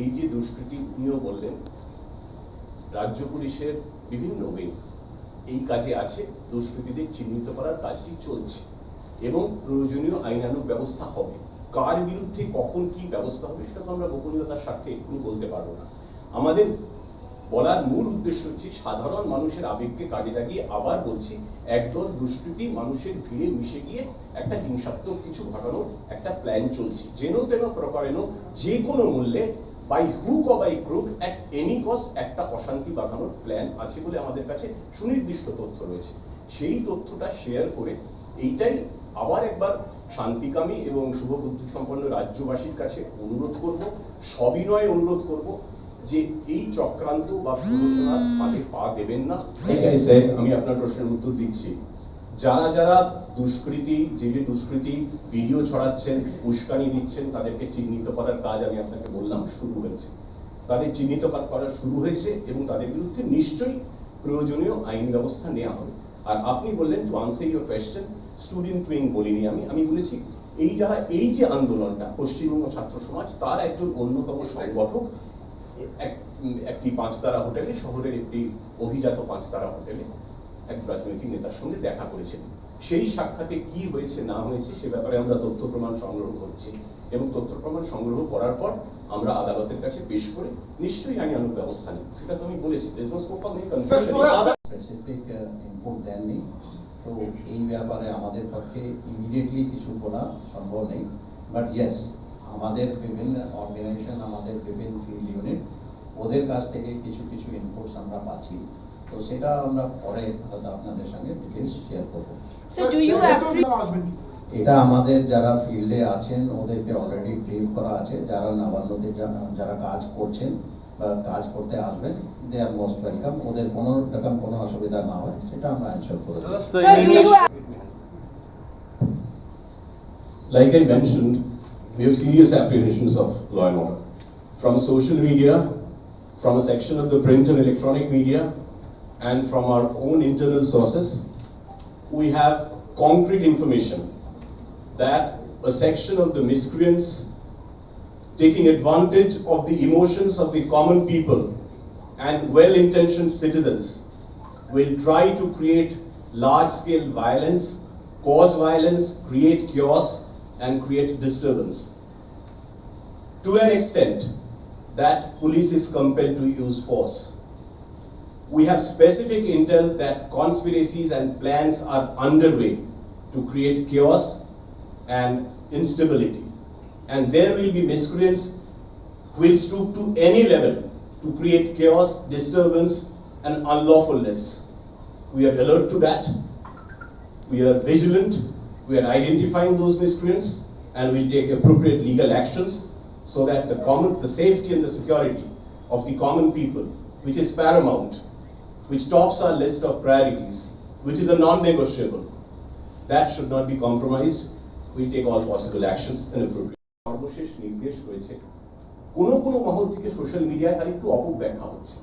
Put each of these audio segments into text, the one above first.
এই যে দুষ্কৃতি নিয়েও বললেন, রাজ্য পুলিশের বিভিন্ন উইং এই কাজে আছে, দুষ্কৃতীদের চিহ্নিত করার কাজটি চলছে এবং প্রয়োজনীয় আইনানুগ ব্যবস্থা হবে। কার বিরুদ্ধে কখন কি ব্যবস্থা হবে সেটা তো আমরা গোপনীয়তার স্বার্থে এক্ষুনি বলতে পারব না। আমাদের বলার মূল উদ্দেশ্য হচ্ছে সাধারণ মানুষের আবেগকে কাজে লাগিয়ে আবার বলছি, একদল দুষ্কৃতী মানুষের ভিড়ে মিশে গিয়ে একটা হিংসাত্মক কিছু ঘটানোর একটা প্ল্যান চলছে। যেন তেন প্রকারেণ যে কোনো মূল্যে by hook or by crook at any cost একটা অশান্তি বাঁধানোর প্ল্যান আছে বলে আমাদের কাছে সুনির্দিষ্ট তথ্য রয়েছে। সেই তথ্যটা শেয়ার করে এইটাই আবার একবার শান্তিকামী এবং শুভবুদ্ধি সম্পন্ন রাজ্যবাসীর কাছে অনুরোধ করব সবিনয়ে অনুরোধ করব যে এই চক্রান্ত বা প্ররোচনার ফাঁদে পা দেবেন না। আমি আপনার প্রশ্নের উত্তর দিচ্ছি। যারা যারা দুষ্কৃতি যে যে দুষ্কৃতি ভিডিও ছড়াচ্ছেন, উস্কানি দিচ্ছেন, তাদেরকে চিহ্নিত করার কাজ আমি আপনাকে বললাম, শুরু হয়েছে। তাদের চিহ্নিত করা- শুরু হয়েছে এবং তাদের বিরুদ্ধে নিশ্চয়ই প্রয়োজনীয় আইন ব্যবস্থা নেওয়া হবে। আর আপনি বললেন to answer your question student wing বলিনি আমি আমি বলেছি, এই যারা, এই যে আন্দোলনটা, পশ্চিমবঙ্গ ছাত্র সমাজ, তার একজন অন্যতম সংগঠক এক- একটি পাঁচতারা হোটেলে, শহরের একটি অভিজাত পাঁচতারা হোটেলে এক রাজনৈতিক নেতার সঙ্গে দেখা করেছেন সেই সাক্ষাতে কি হয়েছে না হয়েছে সে ব্যাপারে আমরা তথ্য প্রমাণ সংগ্রহ করছি। এবং তথ্য প্রমাণ সংগ্রহ করার পর আমরা আদালতের কাছে পেশ করে নিশ্চয়ই আইনানুগ ব্যবস্থা নিই সেটা তো আমি বলেছি. স্পেসিফিক ইনপুট দেননি তো এই ব্যাপারে আমাদের পক্ষে ইমিডিয়েটলি কিছু করা সম্ভব নেই। বাট ইয়েস আমাদের বিভিন্ন অর্গানাইজেশন আমাদের বিভিন্ন ফিল্ড ইউনিট ওদের কাছ থেকে কিছু কিছু ইনপুটস আমরা পাচ্ছি। তো সেটা আমরা পরে হয়তো আপনাদের সঙ্গে ডিটেলস শেয়ার করব? এটা আমাদের যারা ফিল্ডে আছেন ওদেরকে অলরেডি ব্রিফ করা আছে যারা নবান্নতে যারা কাজ করছেন বা কাজ করতে আসবেন দে আর মোস্ট ওয়েলকাম ওদের কোনো রকম কোনো অসুবিধা না হয় সেটা আমরা এনশোর করে Like I mentioned, we have serious apprehensions of law and order. From social media, from a section of the print and electronic media, and from our own internal sources, we have concrete information that a section of the miscreants taking advantage of the emotions of the common people and well-intentioned citizens will try to create large-scale violence, cause violence, create chaos, and create disturbance. To an extent that police is compelled to use force. We have specific intel that conspiracies and plans are underway to create chaos and instability. And there will be miscreants who will stoop to any level to create chaos, disturbance, and unlawfulness. We are alert to that. We are vigilant. We are identifying those miscreants and will take appropriate legal actions so that the common, the safety and the security of the common people, which is paramount, which tops our list of priorities, which is a non-negotiable, that should not be compromised. We take all possible actions and appropriate. সর্বশেষ নির্দেশ রয়েছে। কোনো কোনো মহল থেকে social মিডিয়ায় তার একটু অপব্যাখ্যা হচ্ছে।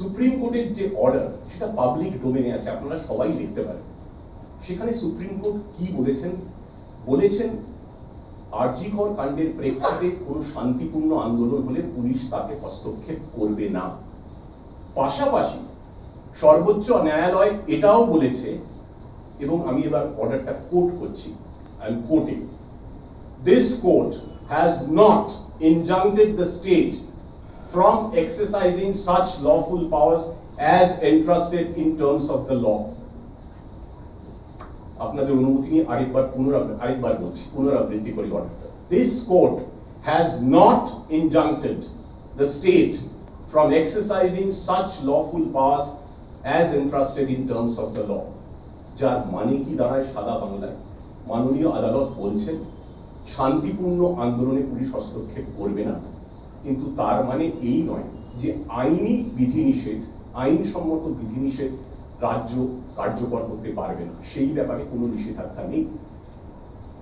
সুপ্রিম কোর্টের যে অর্ডার সেটা পাবলিক ডোমেনে আছে আপনারা সবাই দেখতে পারেন। সেখানে সুপ্রিম কোর্ট কি বলেছেন? বলেছেন আরজিকর কাণ্ডের প্রেক্ষিতে কোনো শান্তিপূর্ণ আন্দোলন হলে পুলিশ তাকে হস্তক্ষেপ করবে না। পাশাপাশি সর্বোচ্চ ন্যায়ালয় এটাও বলেছে, এবং আমি এবার অর্ডারটা কোট করছি I am quoting This court has not injuncted the state from exercising such lawful powers as entrusted in terms of the law. আপনাদের অনুমতি নিয়ে আরেকবার পুনরাবৃত্তি আরেকবার বলছি, পুনরাবৃত্তি করি অর্ডারটা this court has not injuncted the state from exercising such lawful powers as entrusted in terms of the law যার মানে কি দাঁড়ায় সাদা বাংলায়? মাননীয় আদালত বলছেন, শান্তিপূর্ণ আন্দোলনে পুলিশ হস্তক্ষেপ করবে না। কিন্তু তার মানে এই নয় যে আইনি বিধিনিষেধ, আইনসম্মত বিধিনিষেধ রাজ্য কার্যকর করতে পারবে না। সেই ব্যাপারে কোনো নিষেধাজ্ঞা নেই।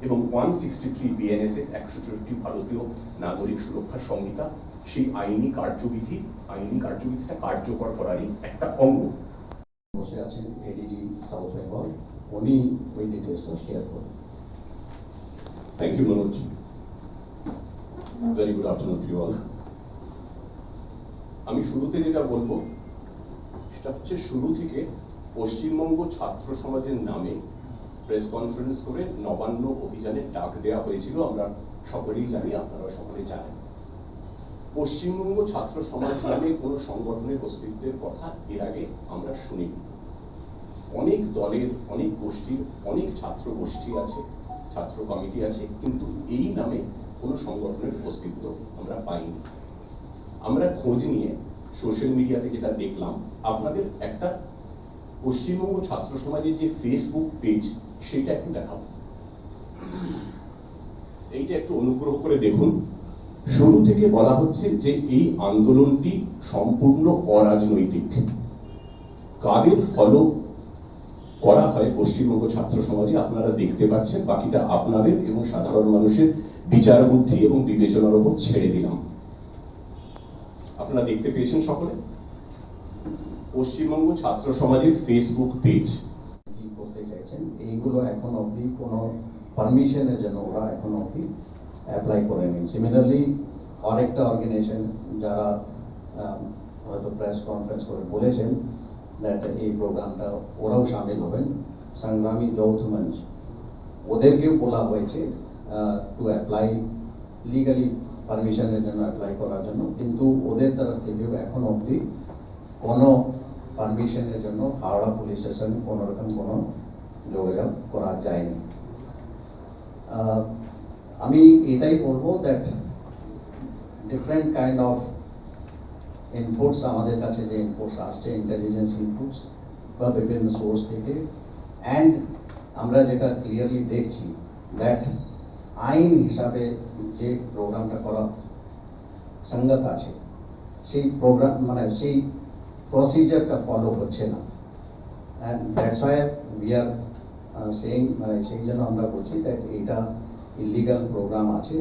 এবং ওয়ান সিক্সটি থ্রি বিএনএসএস একশো চৌষট্টি ভারতীয় নাগরিক সুরক্ষা সংহিতা, সেই আইনি কার্যবিধি, আইনি কার্যবিধিটা কার্যকর করারই একটা অঙ্গ। বসে আছেন এডিজি সাউথ বেঙ্গল উনি ওই ডিটেলসটা শেয়ার করবেন you, Manoj. Very good afternoon to you all. আমি শুরুতে যেটা বলব সেটা হচ্ছে শুরু থেকে পশ্চিমবঙ্গ ছাত্র সমাজের নামে প্রেস কনফারেন্স করে নবান্ন অভিযানের ডাক দেওয়া হয়েছিল আমরা সকলেই জানি আপনারা সকলেই জানেন পশ্চিমবঙ্গ ছাত্র সমাজ নামে কোনো সংগঠনের অস্তিত্বের কথা এর আগে আমরা শুনিনি। অনেক দলের, অনেক গোষ্ঠীর, অনেক ছাত্র গোষ্ঠী আছে, ছাত্র কমিটি আছে, কিন্তু এই নামে কোনো সংগঠনের অস্তিত্ব আমরা পাইনি। আমরা খোঁজ নিয়ে সোশ্যাল মিডিয়াতে যেটা দেখলাম, আপনাদের একটা পশ্চিমবঙ্গ ছাত্র সমাজের যে ফেসবুক পেজ সেটা একটু দেখাবো এইটা একটু অনুগ্রহ করে দেখুন। শুরু থেকে বলা হচ্ছে যে এই আন্দোলনটি সম্পূর্ণ অরাজনৈতিক। কাদের ফলো করা হয় পশ্চিমবঙ্গ ছাত্র সমাজে আপনারা দেখতে পাচ্ছেন, বাকিটা আপনাদের এবং সাধারণ মানুষের বিচার বুদ্ধি এবং বিবেচনার উপর ছেড়ে দিলাম। আপনারা দেখতে পেয়েছেন সকলে? পশ্চিমবঙ্গ ছাত্র সমাজের ফেসবুক পেজ করতে চাইছেন? এইগুলো এখন অবধি কোনো পারমিশনের জন্য, ওরা এখন অবধি অ্যাপ্লাই করেনি সিমিলারলি আরেকটা অর্গানাইজেশন যারা হয়তো প্রেস কনফারেন্স করে বলেছেন দ্যাট এই প্রোগ্রামটা ওরাও সামিল হবেন। সংগ্রামী যৌথ মঞ্চ, ওদেরকেও বলা হয়েছে টু অ্যাপ্লাই লিগালি পারমিশনের জন্য অ্যাপ্লাই করার জন্য। কিন্তু ওদের তরফ থেকেও এখন অবধি কোনো পারমিশনের জন্য হাওড়া পুলিশ স্টেশন কোনো রকম কোনো যোগাযোগ করা যায়নি। আমি এটাই বলব that different kind of inputs আমাদের কাছে যে ইনপুটস আসছে ইন্টেলিজেন্স ইনপুটস বা বিভিন্ন সোর্স থেকে। অ্যান্ড আমরা যেটা ক্লিয়ারলি দেখছি দ্যাট আইন হিসাবে যে প্রোগ্রামটা করা সঙ্গত আছে, সেই প্রোগ্রাম মানে সেই প্রসিজারটা ফলো হচ্ছে না। And that's why we are saying মানে সেই জন্য আমরা বলছি দ্যাট এটা ইলিগাল প্রোগ্রাম আছে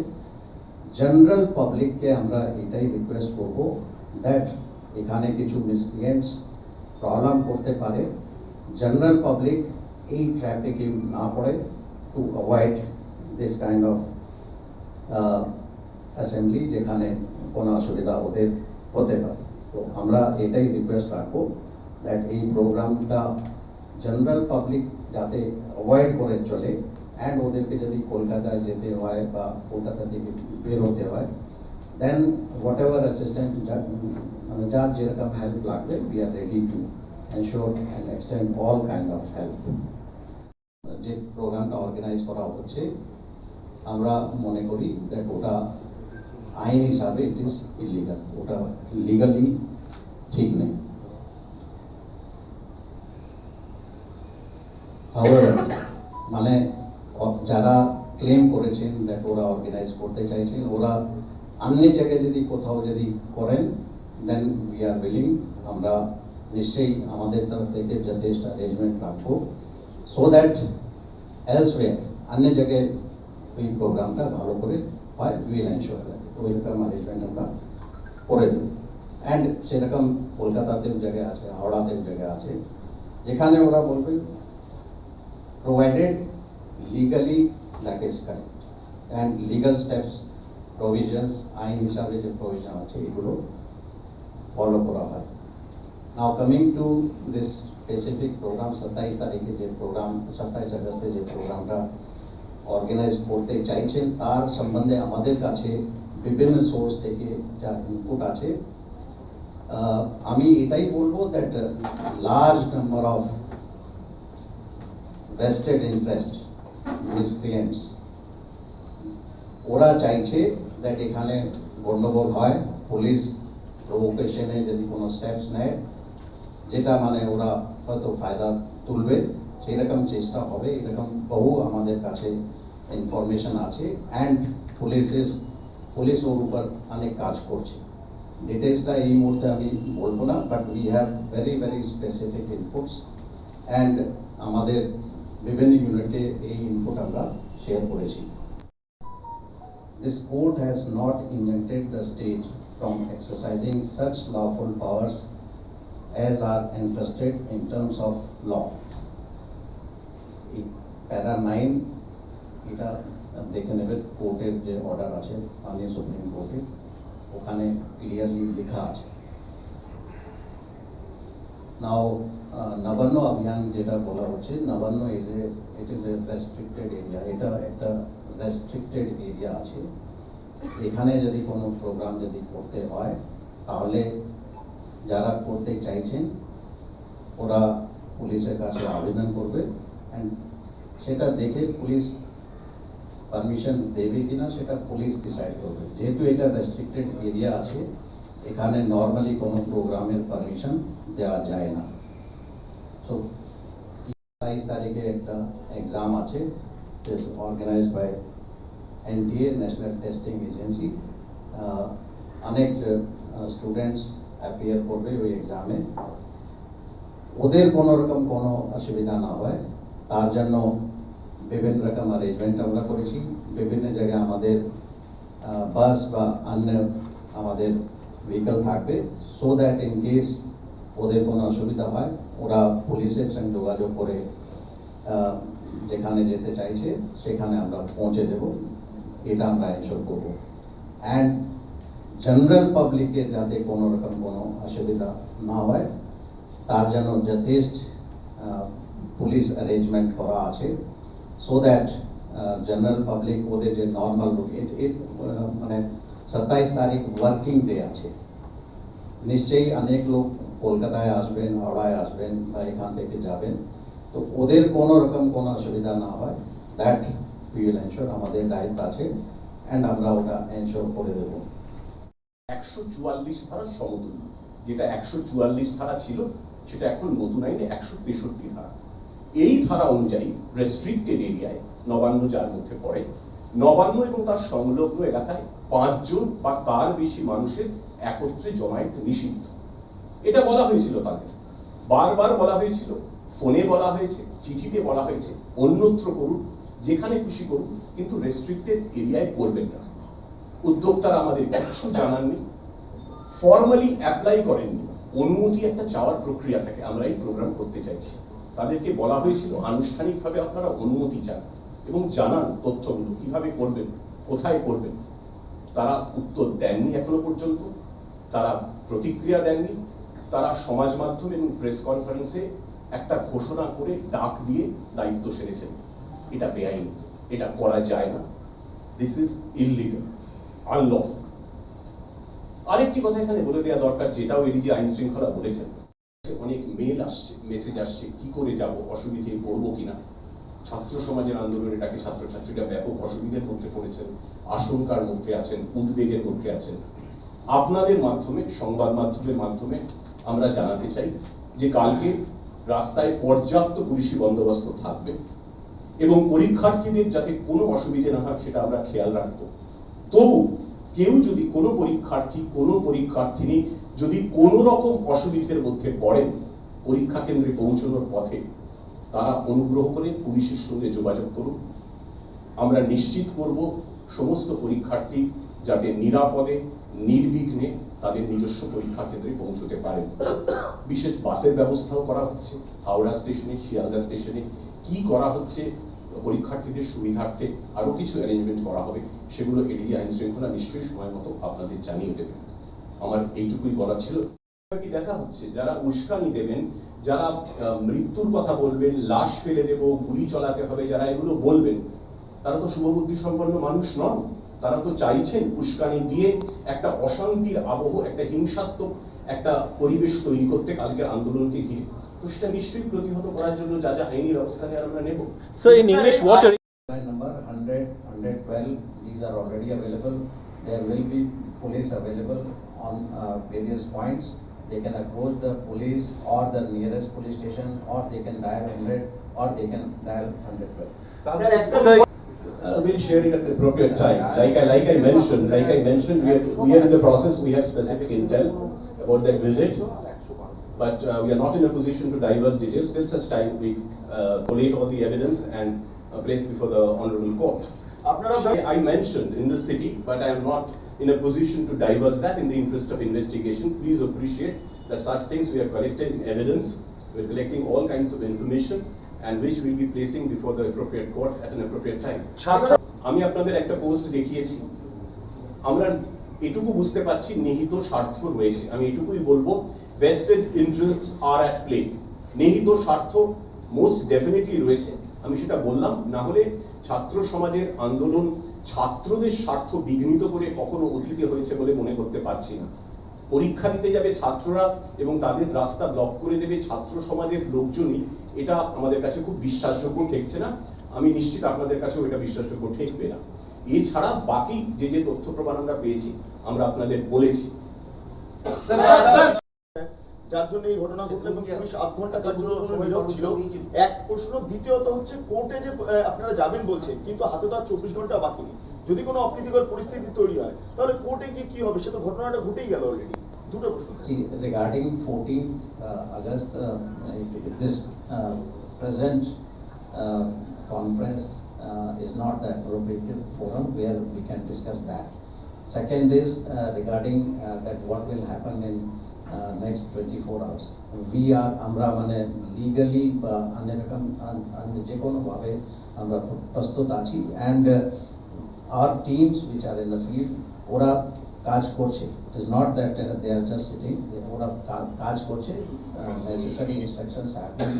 জেনারেল পাবলিককে আমরা এটাই রিকোয়েস্ট করব দ্যাট এখানে কিছু মিসক্রিয়েন্টস প্রবলেম করতে পারে জেনারেল পাবলিক এই ট্র্যাফিকে না পড়ে to avoid this kind of assembly যেখানে কোনো অসুবিধা ওদের হতে পারে। তো আমরা এটাই রিকোয়েস্ট রাখব দ্যাট এই প্রোগ্রামটা জেনারেল পাবলিক যাতে অ্যাভয়েড করে চলে। অ্যান্ড ওদেরকে যদি কলকাতায় যেতে হয় বা কলকাতা থেকে বের হতে হয় দেন হোয়াট এভার অ্যাসিস্ট্যান্ট মানে যার যেরকম হেল্প লাগবে we are ready to ensure and extend all kind of help যে প্রোগ্রামটা অর্গানাইজ করা হচ্ছে আমরা মনে করি দ্যাট ওটা আইন হিসাবে ইট ইজ ইলিগাল ওটা লিগালি ঠিক নেই However, ওরা অর্গানাইজ করতে চাইছেন ওরা অন্য জায়গায় যদি কোথাও যদি করেন দেন উই আর উইলিং আমরা নিশ্চয়ই আমাদের তরফ থেকে যথেষ্ট অ্যারেঞ্জমেন্ট রাখব। সো দ্যাট এলসওয়্যার অন্য জায়গায় ওই প্রোগ্রামটা ভালো করে হয় উইল এনশোর দ্যাট ওইরকম অ্যারেঞ্জমেন্ট আমরা করে দেব। অ্যান্ড সেরকম কলকাতাতেও জায়গা আছে, হাওড়াতেও জায়গা আছে, যেখানে ওরা বলবেন provided legally that is correct and legal steps provisions আইন হিসাবে যে প্রভিশন আছে এগুলো ফলো করা হয়। Now coming to this specific programme সাতাইশ তারিখে যে প্রোগ্রাম সাতাইশ আগস্টে যে প্রোগ্রামটা অর্গানাইজ করতে চাইছেন তার সম্বন্ধে আমাদের কাছে বিভিন্ন সোর্স থেকে যা ইনপুট আছে আহ, আমি এটাই বলব that large number of vested interest miscreants ওরা চাইছে দ্যাট এখানে গন্ডগোল হয়। পুলিশ প্রভোকেশনে যদি কোনো স্টেপস নেয়, যেটা মানে ওরা হয়তো ফায়দা তুলবে, সেরকম চেষ্টা হবে। এরকম বহু আমাদের কাছে ইনফরমেশন আছে। অ্যান্ড পুলিশের, পুলিশ ওর উপর অনেক কাজ করছে। ডিটেলসটা এই মুহূর্তে আমি বলব না but we have very very specific inputs and আমাদের বিভিন্ন ইউনিটে এই ইনপুট আমরা শেয়ার করেছি। This court has not injuncted the state from exercising such lawful powers as are entrusted in terms of law. Para nine এটা দেখে নেবে কোর্টের যে অর্ডার আছে মাননীয় সুপ্রিম কোর্টের ওখানে ক্লিয়ারলি লেখা আছে নাও নবান্ন অভিযান যেটা বলা হচ্ছে Nabanna is a it is a restricted area এটা একটা রেস্ট্রিক্টেড এরিয়া আছে। এখানে যদি কোনো প্রোগ্রাম যদি করতে হয়, তাহলে যারা করতে চাইছেন, ওরা পুলিশের কাছে আবেদন করবে। অ্যান্ড সেটা দেখে পুলিশ পারমিশন দেবে কিনা, সেটা পুলিশ ডিসাইড করবে। যেহেতু এটা রেস্ট্রিক্টেড এরিয়া আছে এখানে নর্মালি কোনো প্রোগ্রামের পারমিশন দেওয়া যায় না সো বাইশ তারিখে একটা এক্সাম আছে organise by NTA National Testing Agency অনেক স্টুডেন্টস অ্যাপিয়ার করবে ওই এক্সামে ওদের কোনো রকম কোনো অসুবিধা না হয় তার জন্য বিভিন্ন রকম অ্যারেঞ্জমেন্ট আমরা করেছি বিভিন্ন জায়গায় আমাদের বাস বা অন্য আমাদের ভেহিকল থাকবে সো দ্যাট ইন কেস ওদের কোনো অসুবিধা হয়, ওরা পুলিশের সঙ্গে যোগাযোগ করে যেখানে যেতে চাইছে, সেখানে আমরা পৌঁছে দেব। এটা আমরা এনশোর করব। অ্যান্ড জেনারেল পাবলিকের যাতে কোনো রকম কোনো অসুবিধা না হয়, তার জন্য যথেষ্ট পুলিশ অ্যারেঞ্জমেন্ট করা আছে সো দ্যাট জেনারেল পাবলিক ওদের যে নর্মাল মানে সাতাইশ তারিখ ওয়ার্কিং ডে আছে। নিশ্চয়ই অনেক লোক কলকাতায় আসবেন, হাওড়ায় আসবেন বা এখান থেকে যাবেন। তো ওদের কোনো রকম কোনো অসুবিধা না হয়। দ্যাট উই উইল এনশোর আমাদের দায়িত্ব আছে অ্যান্ড আমরা ওটা এনশোর করে দেবো। একশো চুয়াল্লিশ ধারা সমতুল্য। যেটা একশো চুয়াল্লিশ ধারা ছিল, সেটা এখন নতুন আইনে একশো তেষট্টি ধারা। এই ধারা অনুযায়ী রেস্ট্রিক্টেড এরিয়ায় নবান্ন যার মধ্যে পড়ে নবান্ন এবং তার সংলগ্ন এলাকায় পাঁচজন বা তার বেশি মানুষের একত্রে জমায়েত নিষিদ্ধ। এটা বলা হয়েছিল তাদের। বারবার বলা হয়েছিল, ফোনে বলা হয়েছে, চিঠিতে বলা হয়েছে, অন্যত্র করুন, যেখানে খুশি করুন, কিন্তু রেস্ট্রিক্টেড এরিয়ায় করবেন না। উদ্যোক্তারা আমাদের কিছু জানাননি ফর্মালি অ্যাপ্লাই করেননি অনুমতি একটা চাওয়ার প্রক্রিয়া থাকে, আমরা এই প্রোগ্রাম করতে চাইছি। তাদেরকে বলা হয়েছিল, আনুষ্ঠানিকভাবে আপনারা অনুমতি চান। এবং জানান তথ্যগুলো কীভাবে করবেন, কোথায় করবেন। তারা উত্তর দেননি এখনও পর্যন্ত, তারা প্রতিক্রিয়া দেননি, তারা সমাজ মাধ্যম এবং প্রেস কনফারেন্সে একটা ঘোষণা করে ডাক দিয়ে দায়িত্ব সেরেছেন। এটা বেআইনি, এটা করা যায় না। দিস ইজ ইললিগাল আনলফ আরেকটি কথা এখানে বলে দেওয়া দরকার, যেটাও এদিকে আইন শৃঙ্খলা বলেছেন। অনেক মেল আসছে মেসেজ আসছে, কি করে যাব, অসুবিধে পড়ব কিনা। ছাত্র সমাজের আন্দোলনে এটাকে ছাত্রছাত্রীরা ব্যাপক অসুবিধার মধ্যে পড়েছেন, আশঙ্কার মধ্যে আছেন, উদ্বেগের মধ্যে আছেন। আপনাদের মাধ্যমে, সংবাদ মাধ্যমের মাধ্যমে আমরা জানাতে চাই যে কালকে রাস্তায় পর্যাপ্ত পুলিশি বন্দোবস্ত থাকবে এবং পরীক্ষার্থীদের যাতে কোনো অসুবিধে না হয় সেটা আমরা খেয়াল রাখব। তবু কেউ যদি কোনো পরীক্ষার্থী, কোনো পরীক্ষার্থিনী যদি কোনো রকম অসুবিধের মধ্যে পড়েন, পরীক্ষা কেন্দ্রে পৌঁছানোর পথে তারা অনুগ্রহ করে পুলিশের সঙ্গে যোগাযোগ করুন। আমরা নিশ্চিত করব সমস্ত পরীক্ষার্থী যাতে নিরাপদে, নির্বিঘ্নে তাদের নিজস্ব পরীক্ষা কেন্দ্রে পৌঁছতে পারেন। বিশেষ বাসের ব্যবস্থাও করা হচ্ছে, হাওড়া স্টেশনে, শিয়ালদা স্টেশনে। কি করা হচ্ছে, পরীক্ষার্থীদের সুবিধার্থে আরও কিছু অ্যারেঞ্জমেন্ট করা হবে, সেগুলো এড়িয়ে আইন শৃঙ্খলা নিশ্চয়ই সময় মতো আপনাদের জানিয়ে দেবে। আমার এইটুকুই বলার ছিল। দেখা হচ্ছে, যারা উস্কানি দেবেন যারা মৃত্যুর কথা বলবেন লাশ ফেলে দেব গুলি চলাতে হবে যারা এগুলো বলবেন তারা তো শুভবুদ্ধি সম্পন্ন মানুষ নন তারা তো চাইছেন উস্কানি দিয়ে একটা অশান্তির আবহ একটা হিংসাত্মক একটা পরিবেশ তৈরি করতে কালকের আন্দোলনকে ঘিরে তো সেটা নিশ্চয়ই প্রতিহত করার জন্য যা যা আইনি ব্যবস্থা নেওয়ার আমরা নেব English, what are Line number 100, 112, these are already available. There will be police available on uh, various points. They can approach the police or the nearest police station or they can dial 100 or they can dial 112. so Uh, we'll share it at the appropriate time. Like I, like I mentioned, like I mentioned, we are, we are in the process, we have specific intel about that visit. But uh, we are not in a position to divulge details till such time we uh, collate all the evidence and uh, place before the honorable court. I mentioned in the city, but I am not in a position to divulge that in the interest of investigation. Please appreciate that such things we are collecting evidence, we are collecting all kinds of information and which we will be placing before the appropriate court at an appropriate time. আমি আপনাদের একটা post দেখিয়েছি আমরা এটুকু বুঝতে পারছি নিহিত স্বার্থ রয়েছে আমি এটুকুই বলব vested interests are at play নিহিত স্বার্থ মোস্ট ডেফিনেটলি রয়েছে আমি সেটা বললাম না হলে ছাত্র সমাজের আন্দোলন ছাত্রদের স্বার্থ বিঘ্নিত করে কখনো অতীতে হয়েছে বলে মনে করতে পারছি না। পরীক্ষা দিতে যাবে ছাত্ররা এবং তাদের রাস্তা ব্লক করে দেবে ছাত্র সমাজের লোকজনই। এটা আমাদের কাছে খুব বিশ্বাসযোগ্য, ঠেকছে না? আমি নিশ্চিত আপনাদের কাছেও এটা বিশ্বাসযোগ্য, ঠেকবে না। এছাড়া বাকি যে যে তথ্য প্রমাণ আমরা পেয়েছি, আমরা আপনাদের বলেছি। যার জন্য এই ঘটনা ঘটলো এবং পুলিশ আধ ঘণ্টা তার জন্য সময় নীরব ছিল এক প্রশ্ন দ্বিতীয়ত হচ্ছে কোর্টে যে আপনারা যাবেন বলছেন কিন্তু হাতে তো আর চব্বিশ ঘণ্টা বাকি নেই যদি কোনো অপ্রীতিকর পরিস্থিতি তৈরি হয় তাহলে কোর্টে গিয়ে কি হবে সে তো ঘটনাটা ঘটেই গেল অলরেডি দুটো প্রশ্ন See, regarding 14th uh, August, uh, this uh, present uh, conference uh, is not the appropriate forum where we can discuss that. Second is uh, regarding uh, that what will happen in uh, next 24 hours. We are, আমরা মানে legally বা অন্যরকম যে কোনোভাবে আমরা প্রস্তুত আছি and uh, our teams which are in the field ওরা কাজ করছে it is not that uh, they are just sitting they ওরা কাজ করছে uh, necessary instructions have been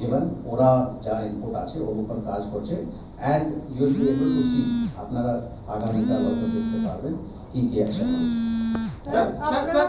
given ওরা যা ইনপুট আছে ওর উপর কাজ করছে and you will be able to see আপনারা আগামীকাল হয়তো দেখতে পারবেন কি কি অ্যাকশন